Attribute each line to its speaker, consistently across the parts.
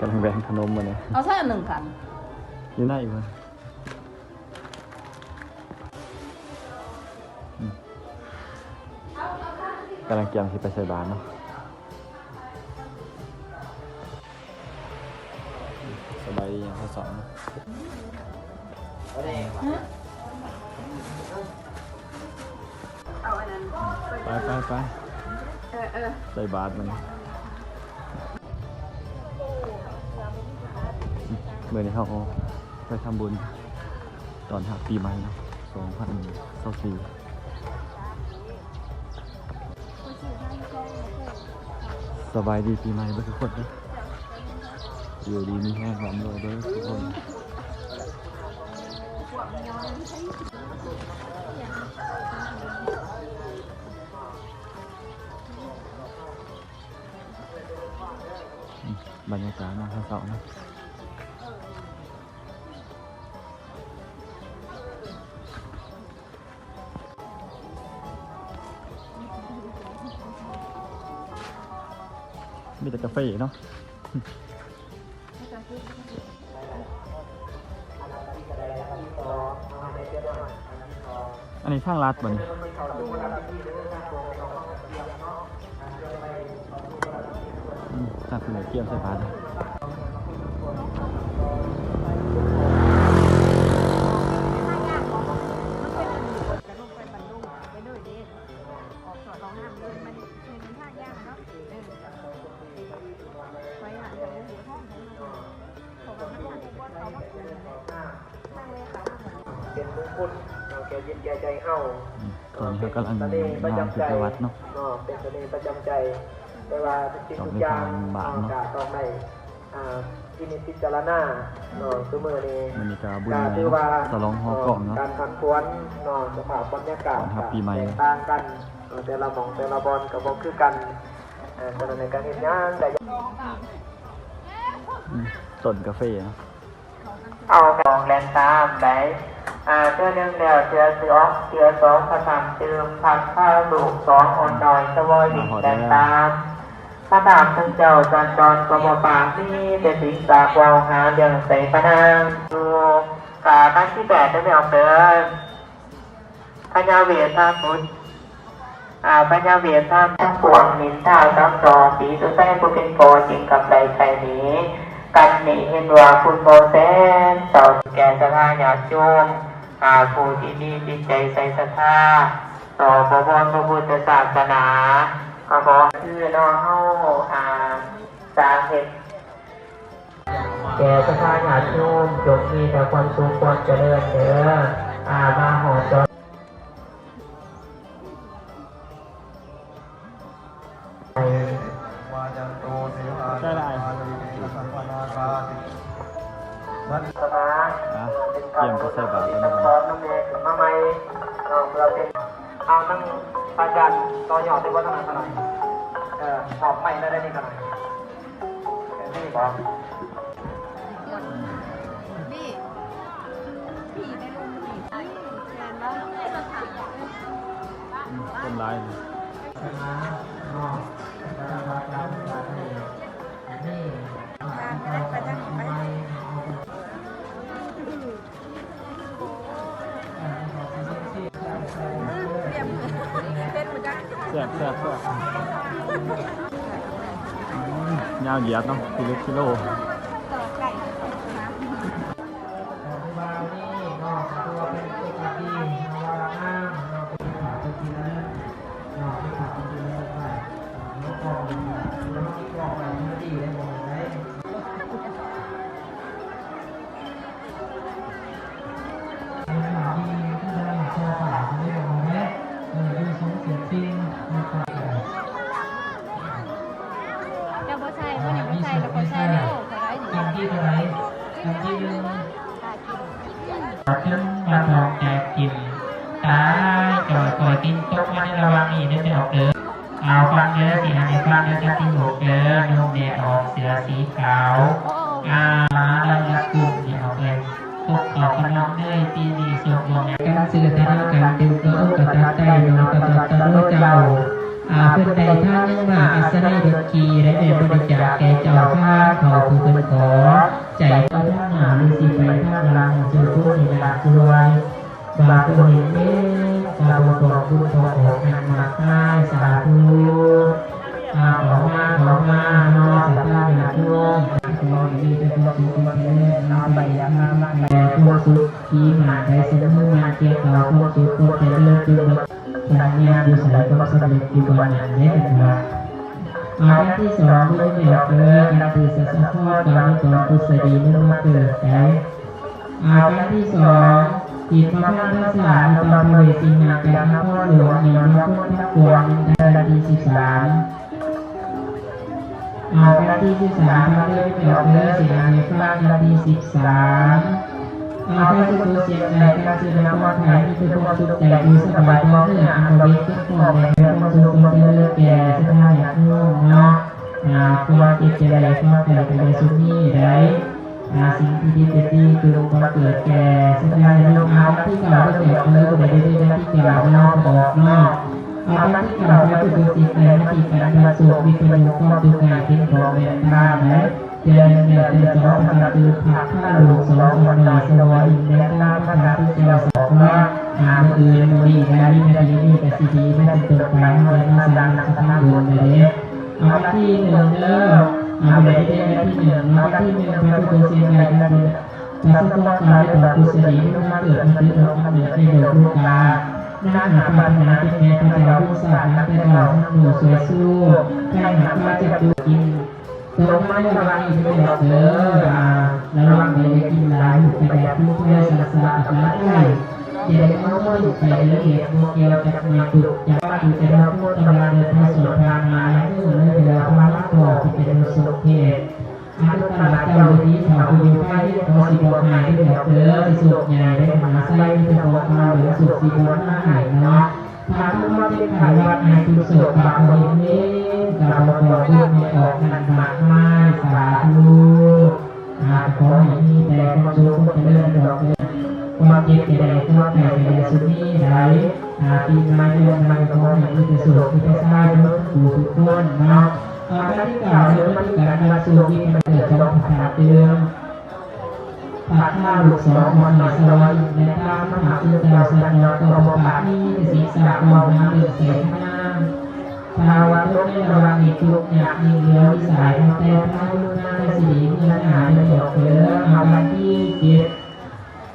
Speaker 1: กำลังแบงขนมมาเนี่ยเอาแค่หนึ่งกันนี่น่าอีกมั้ยกำลังเตรียมที่ไปใส่บานเนาะสบายดีอย่างที่สองไปไปไปใส่บาทมัน เมื่อนี้เขาเอาไปทำบุญตอนหักปีใหม่นะสองพันสองสี่สบายดีปีใหม่เบ้อทุกคนเด้อยู่ดีมีแห้งหอมรวยเด้อทุกคนบรรยากาศมาข้างเสานะ มีแต่กาแฟเนาะอันนี้ช่างรัดบ่นี่อืมจัดเลยเกี่ยวใส่บาต ตอนนี้เขากำลังงานคือไปวัดเนาะ
Speaker 2: เนาะเป็นเสน่ห์ประจำใจเวลาทุกสิ่งทุกอย่าง
Speaker 1: ต้องมีทางบาปเนาะ
Speaker 2: ก็ต้องได้อ่าที่นิพิจารณาเนาะคือมื้อนี้
Speaker 1: มันมีการบุญ
Speaker 2: ก็
Speaker 1: ใหญ่
Speaker 2: ถือว่า
Speaker 1: สลองฮอกล่องเนาะ
Speaker 2: การพักผ่อนเนาะสภาพบรรยากาศ
Speaker 1: ก่อนรับปีใหม่
Speaker 2: แตกต่างกันเนาะแต่ละหม่องแต่ละบอนก็บ่คือกันเอ่อฉะนั้นในการเฮ็ดงานแต่
Speaker 1: อืมต้นกาแฟเนาะ
Speaker 2: เอาของแลนตามได้ อาเชื่อหนึ่งแล้วเชื่อสองเชื่อสองผสามเติมพันข้าวลูกสองอ่อนดอยสวอยดินแลนตามพระดามทั้งเจ้าจันจรกบปากนี่เป็นสิงสากวาวหาเดืองใส่พนางดูกาขั้นที่แปดได้ไม่ออกเดินพญาเวทท่าพุทธอาพญาเวทท่าทั้งปวงนินท่าซับจอสีสุดแท้ผู้เป็นโกจริงกับใดใครหนี้กันหนีเห็นว่าคุณโมเสนเจ้าแก่สถาญาติโยม อากผู้ที่มีจิตใจใส่ศรัทธาต่อพระพรพระพุทธศาสนาก็ขอคือน้องเฮาอาสาเหตุแก่สถาญาติโยมจงมีแต่ความสุขความเจริญเด้ออามาหอจอ
Speaker 3: วาจันโตเสหา
Speaker 1: ใช่ได้
Speaker 3: วัด
Speaker 2: สถา
Speaker 1: อะเตรียมไปใส่บาตรแล้ว
Speaker 2: น้
Speaker 1: นะค
Speaker 2: ร้อ
Speaker 1: รับ
Speaker 2: นน้ำเมฆมาใหม่เอาเราเป็นเอาตั้งอาจารย์ต่อยอดได้ว่าทำไมขนาดเออสอบใหม่ได้ได้นี่ขนาดนี่บอก
Speaker 4: นี่ผีในรูปผีไอ้แทนแล้วอ้สถาน
Speaker 1: อืมต้นไม้เลย
Speaker 4: การไม่ได้ไปทางไห
Speaker 1: ซ่บแซ่บแซ่บยาวเหยียดเนาะกิโลกิโล
Speaker 4: เด้
Speaker 2: อนมแดงออกเสือสีขาวอามาเรายกลุ่มเนี่ยออกเลยพวกเขากำลังเด้ยปีนี้ส่งลงการสื่อทางการดึงก็อุกตัดได้โดยกระตัดตะลุเจ้าอาเพื่อนใดท่านยังมาอาศัยดนตรีและได้บริจาคแก่เจ้าข้าเขาผู้เป็นขอ ใจก็ทั้งหาฤาษีไปข้างหลังชื่อผู้มีดาช่วยบาตุหิเมสาบุตรพุทโธออกนำมาค่ายสาธุ สุขที่มาได้สนอมาเกี่ยวกับตัวสุขตัวเป็นเลิศจุดปัญญาบุษยก็สำเร็จที่บ้านนี้เป็นว่าอาการที่สองด้วยเหตุเกิดการตื่นสะสะข้อการต่อกุศลีเมื่อมาเกิดแต่อาการที่สองจิตมาพัฒนาสารตอนเวสินาการพ่อหลวงอย่างพระพุทธกวงในนาทีสิบสามอาการที่สิบสามพระเรื่องเหตุเกิดสินาในพระนาทีสิบสาม อาการที่ตัวเสียใจการเสียดายความหายที่เป็นความสุขใจดูสบายตัวเมื่ออันบริสุทธิ์ของในความสุขเป็นเรื่องแก่สถานอย่างนุ่มเนาะอาความคิดจะได้ความแต่ไปในสุนี้ได้อาสิ่งที่ดีเป็นดีคือลงความเกิดแก่สุดท้ายลงอาที่เก่าได้แก่เมื่อได้ได้ได้ที่เก่านอกบอกนอกอาที่เก่าได้คือสิ่งใดที่การบรรจุมีประโยชน์ความดูงานเป็นของแม่ตาไหม เจริญเนื้อเจริสองประการคือผักข้าลูกสองคนน่อยสวรรค์แม่ตาพระธาตุเจ้าสองว่าอาเมื่ออื่นมีและมีนาทีนี้แต่สิดีไม่เป็นตัวกลางเลยมาสร้างนักธรรมบุญเลยเอาที่หนึ่งเด้อเอาไปได้ที่หนึ่งเอาที่หนึ่งพระพุทธเสียงใหญ่กันเลยพระสุภาพการต่อกุศลีที่มาเกิดมาเป็นดอกเหนือในโลกลูกานั่งหาปัญหาที่แม่พระเจ้าผู้สร้างนักแต่ดอกหนูสวยสู้ใครหาปลาจะดูกิน ตรงไม่ระวังอีกไม่ดอกเด้อระวังไปกินหลายไปแบบผู้เพื่อสาสาอัตลักษณ์ได้อย่าได้เอาไม่ไปละเอียดโมเกลจากมาตุกจากตุจะได้พูดตำราเดินพระสวดพามาเมื่อเมื่อเวลาพระลักษณ์ที่เป็นสุขเทศอาตุตลาดเจ้าวิธีถาวรอยู่ใกล้ที่ตัวสีบอหายที่แบบเด้อที่สุขใหญ่ได้หาไส้ที่จะบอกมาหรือสุขสีบอหน้าหายเนาะ พาทุกวันที่ขายวัดในทุกสุขปากเห็นเล่นกับบอกบอกพูดไม่ออกนันมากมายสาธุอาขอให้มีแต่ความสุขความเจริญดอกเดือนความเจ็บจะได้ความแก่จะได้สุนีได้อาปีมาเดือนมาขอให้มีแต่สุขมีแต่สบายทุกผู้ทุกคนเนาะอาการที่กล่าวเรื่องมันการมาสู่ที่มันเกิดจากภาษาเตือน ปากข้าลูกสองมันหาสวรรค์ในตามหาซึ่งดาสันนอกตัวปากนี้ศีระมองน้ำเดือดใสน้ำภาวะทุกในระวังอีกทุกอยางยิ่งเลี้ยววิสัยแต่พระลูกหน้าสีเงินหาเดือดเฟือเอาวันที่เจ็ด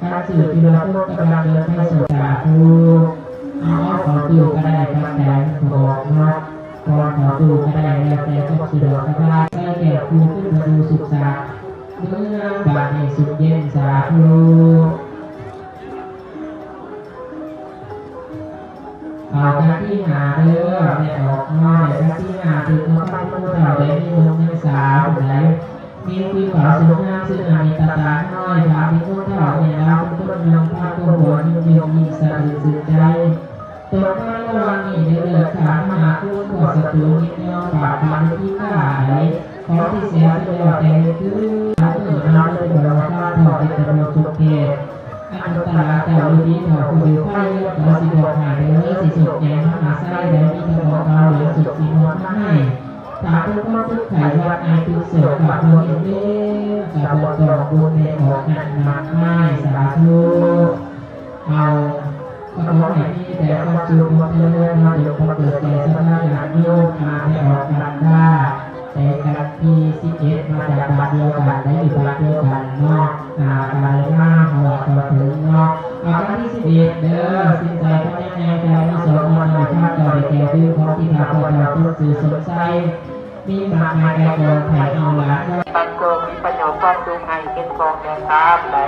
Speaker 2: การสื่อที่เราพูดกำลังเดินไปสู่สาธุเอาขอตูก็ได้ครับแต่บอกนะพอขอตูก็ได้แล้วแต่ก็สะดวกสบายได้แก่ครูขึ้นมาดูสุขสา เมื่อบาทในสุขเย็นสาธุเอการที่หาเด้อไม่ออกน้อยการที่หาถึงมาปั้นมือเต่าได้มีมุมในสาวไหนมีคุยขวาสูงงามซึ่งามีตาตาน้อยถามที่ต้นเท่าเนี่ยเราเป็นต้นยองพาตัวหัวยิ่งยงยิ่งสะดุดสุดใจตัวข้าระวังนี่เดือดขามาหาคู่ขอศัตรูยิ่งยองปากมันที่ข้าไหล ขอที่เสียจะได้แต่คือเราเกิดเราเลยบอกว่าข้าถอดเป็นตะโมสุเกตอันตรายแต่วันนี้ถอดคุยไฟขอสิบอกหาเด้อสิสุดแยงหาไส้แล้วมีตะบอกเราเหลือสุดสิมดให้ตาทุกข์ทุกข์ไขวัดในทุกเสือกับบุญเด้กับบทต่อบุญในออกนันมากมายสาธุเอาก็ขอให้ที่แต่ความสุขความเจริญมาเดี๋ยวพอเกิดแก่สภาพอย่างโยกมาให้ออกกันได้ แต่การที่สิเจ็ดมาจากบาเดียวกันได้อยู่บาเดียวกันเนาะอ่าการมากหัวต่อถึงเนาะอาการที่สิบเอ็ดเด้อสินใจก็ไม่แน่ใจที่สองมันหน่อยข้าเก่าได้แก่ดื้อของที่ขาพอเราทุกสื่อสงสัยมีมากมายแต่ก่อนถ่ายเอาละ
Speaker 3: ปันโกมีประโยชน์ความดูให้เป็นกองแดงตาไหน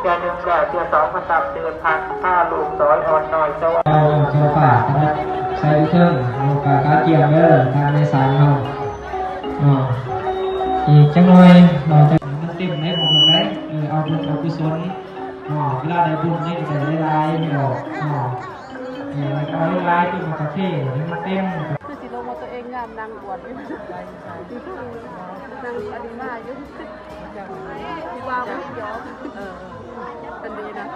Speaker 3: เดือนหนึ่งแล้วเดือนสองพระสับเดือนพันห้าลูกสอยอ่อนหน่อยสวรรค์
Speaker 2: เอาโซฟานะครับใช้เครื่องเอากากาเกียงเด้อทางในสายเอา อ๋ออีกจังหน่อยเราจะมันเต็มไหมผมบอกได้เออเอาบุญเอากุศลอ๋อเวลาได้บุญนี่จะได้ลายไม่ออกอ๋อเออแล้วก็เอาลายที่มันกระเท่ให้มันเต็ม
Speaker 4: คือสิลงมาตัวเองงามนางอวดอยู่นางอดีมาอยู่ที่ว่าไม่ยอมเออเป็นดีนะ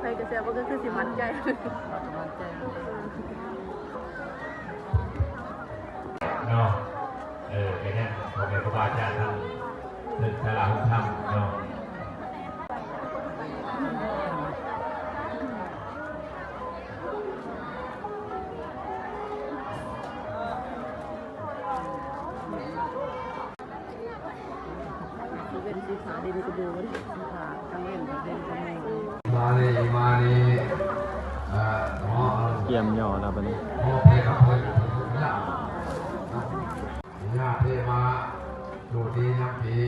Speaker 4: ใครกระเสียมันก็คือสิมันใจ
Speaker 5: เนาะเออแค่นี้ผมเป็นครูบาอาจารย์ทำศึกษาหุ่นธรรมเนาะ
Speaker 6: มาเลีมาเลีเอ่อหมอ
Speaker 1: เกียมย่อแล้วบัดนี้
Speaker 6: หมอเพลกับเพลญาญาเทมาดูดีนักพี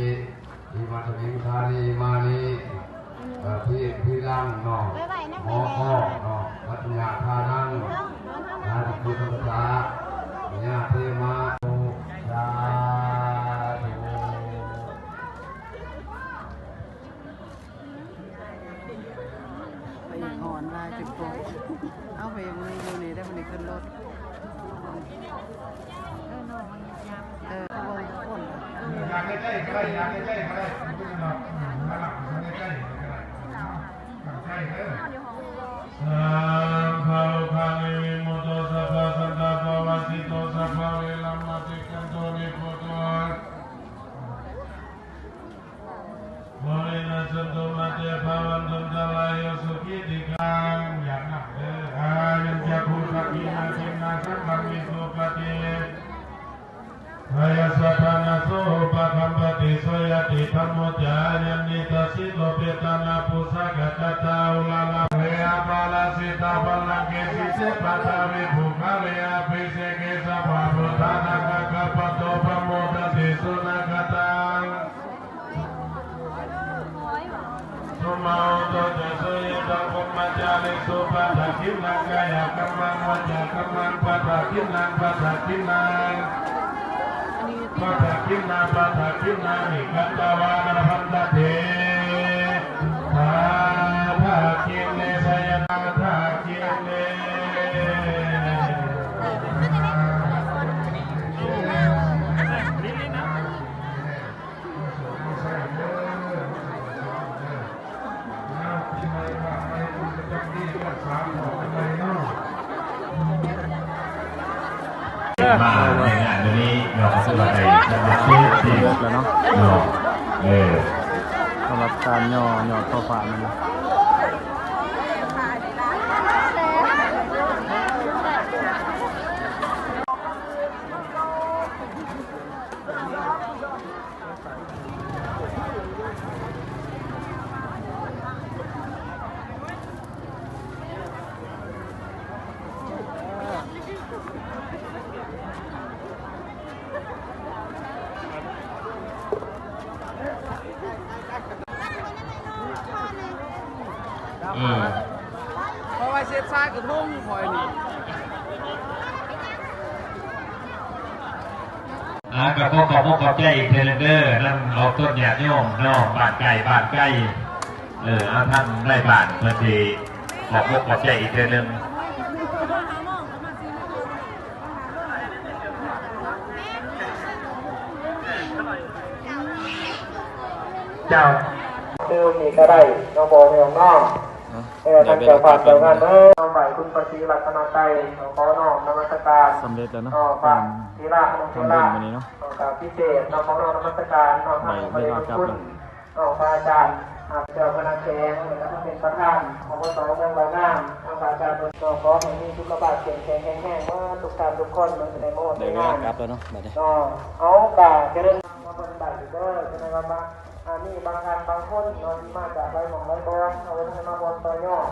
Speaker 6: อีมาสมิงคาลีมาลีเอ่อพี่พี่ล่างเนาะหมอข้อเนาะวัดญาทานังนาทิพุทธศาญาเทมาโอสาธุ
Speaker 7: ไปอ่อนลาย จุดโกงเอาไปยังไม่อยู่นี่ได้มันขึ้นรถเออเอาลงทุกคน
Speaker 6: อยากใกล้ๆก็ได้อยากใกล้ๆก็ได้ไม่ต้องหรอมาหลับใกล้ๆก็ได้ใกล้เอ
Speaker 5: อ ตตะโสยตังคุมมาจาริสุปะทะคินังกายกรรมังวจกรรมังปะทะคินังปะทะคินังปัทกินาปัทกินานิกัตตวานาพันตเถ มาในงานวันนี้เราสวัสดีสำหรับที่ที่
Speaker 1: เลิกแล้วเนาะ
Speaker 5: เนาะเออ
Speaker 1: สำหรับการย่อย่อข้อฟ้ามันนะ
Speaker 5: อืม
Speaker 7: เพราะว่าเซฟซ่ายกับทุ่งคอยนี่
Speaker 5: อ่ากับพวกกับพวกกับใจอีเทเลนเดอร์นั่นเอาต้นหยาดโยมนอกบาดไก่บาดไก่เออเอท่านได้บาดเพื่อทีขอบพวกกับใจอีกเทเลน
Speaker 3: เจ้าคือมีก็ได้น้องโบมีของน้อง
Speaker 1: เนาะ
Speaker 3: เออ
Speaker 1: ได้
Speaker 3: ท่าน
Speaker 1: เว
Speaker 3: เจ้า
Speaker 1: ลา
Speaker 3: ภาก
Speaker 1: ลั
Speaker 3: พ
Speaker 1: บ
Speaker 3: เจ้างาน
Speaker 1: แล้ว
Speaker 3: เออน้องใหม่คุณประสีรัตนาใจขอน้อมนมัสการ
Speaker 1: สำเร็จแล้วเนาะ
Speaker 3: น้องฝากทีละน้องที
Speaker 1: ทำบุ
Speaker 3: ละ
Speaker 1: ญวันนี้เนาะ
Speaker 3: น้องกับพิเศษน้องของน้องนมัสการน้องทำ
Speaker 1: ไม่ไม่เอากลับ
Speaker 3: คุณ
Speaker 1: เลย
Speaker 3: น้องพระอาจารย์อาเจ้าคณะแสงแล้วก็เป็นประธานของวัดสองเมืองบางน้ำน้องพระอาจารย์บนน้องขอให้มีสุขภาพแข็งแรงแข็งแรงว่าทุกท่านทุกคนมันจะได้โมด
Speaker 1: ได้
Speaker 3: ได้
Speaker 1: เว
Speaker 3: งา
Speaker 1: ลานกลับแล้วเนาะบัดนี้
Speaker 3: ก็เอากาจะเดินมาปฏิบัติอยู่เด้อจะในว่าบาง อันนี้บางท่านบางคนนอนมาจากไรหมองไรบอลเอาไว้ให้มาบอลต่อยอด